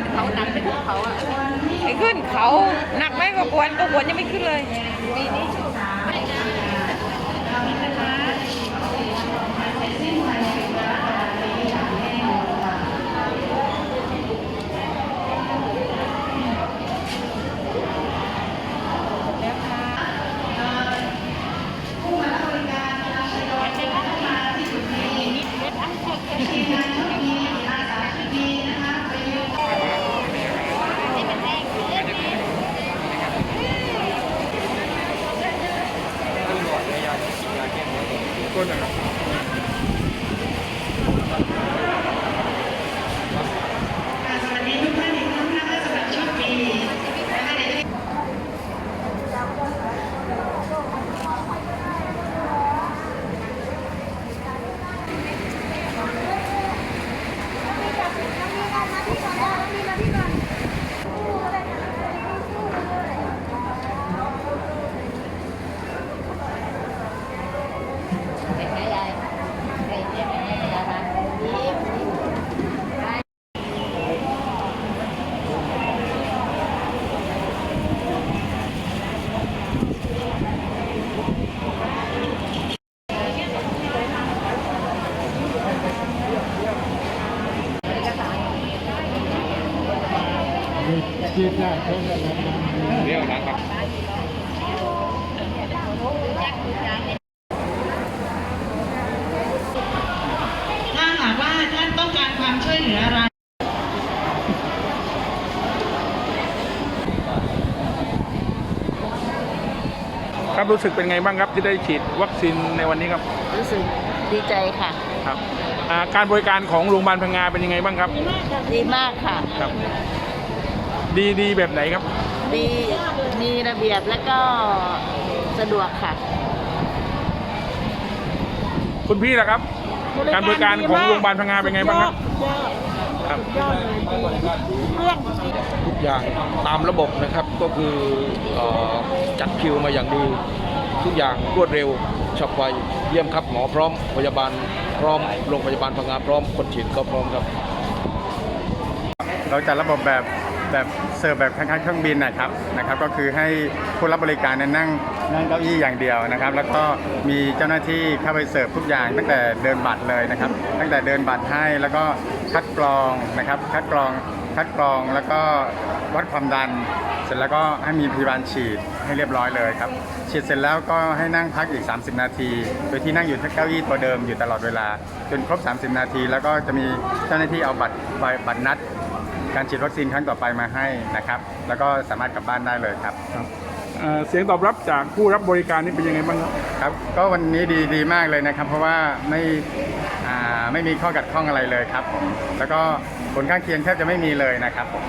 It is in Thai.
ขึ้นเขาหนักไปขึ้นเขาอะไอ้ขึ้นเขาหนักไหมก็กวนก็กวนยังไม่ขึ้นเลยปีนี้ Good night. ถ้าหากว่าท่านต้องการความช่วยเหลืออะไรครับรู้สึกเป็นไงบ้างครับที่ได้ฉีดวัคซีนในวันนี้ครับ รู้สึกดีใจค่ะครับอ่าการบริการของโรงพยาบาลพังงาเป็นยังไงบ้างครับ ดีมากค่ะ ครับ ดีดีแบบไหนครับ ดีมีระเบียบแล้วก็สะดวกค่ะ คุณพี่ล่ะครับ การบริการของโรงพยาบาลพังงาเป็นไงบ้างครับครับทุกอย่างตามระบบนะครับก็คือเอ่อจัดคิวมาอย่างดี ทุกอย่างรวดเร็วฉับไวเยี่ยมครับหมอพร้อมพยาบาลพร้อมโรงพยาบาลพังงาพร้อมคนฉีดก็พร้อมครับ เราจัดระบบแบบ แบบเสิร์ฟแบบคล้ายๆเครื่องบินนะครับนะครับ ก็คือให้ผู้รับบริการนั้นนั่งนั่งเก้าอี้อย่างเดียวนะครับ แล้วก็มีเจ้าหน้าที่เข้าไปเสิร์ฟทุกอย่างตั้งแต่เดินบัตรเลยนะครับ ตั้งแต่เดินบัตรให้แล้วก็คัดกรองนะครับ คัดกรองคัดกรองแล้วก็วัดความดัน เสร็จแล้วก็ให้มีพยาบาลฉีดให้เรียบร้อยเลยครับฉีดเสร็จแล้วก็ให้นั่งพักอีก 30 นาที โดยที่นั่งอยู่ที่เก้าอี้ตัวเดิมอยู่ตลอดเวลา จนครบ 30 นาที แล้วก็จะมีเจ้าหน้าที่เอาบัตรใบบัตรนัด การฉีดวัคซีนครั้งต่อไปมาให้นะครับ แล้วก็สามารถกลับบ้านได้เลยครับเอ่อเสียงตอบรับจากผู้รับบริการนี่เป็นยังไงบ้างครับครับก็วันนี้ดีดีมากเลยนะครับ เพราะว่าไม่อ่าไม่มีข้อกัดข้องอะไรเลยครับผมแล้วก็ผลข้างเคียงแทบจะไม่มีเลยนะครับผม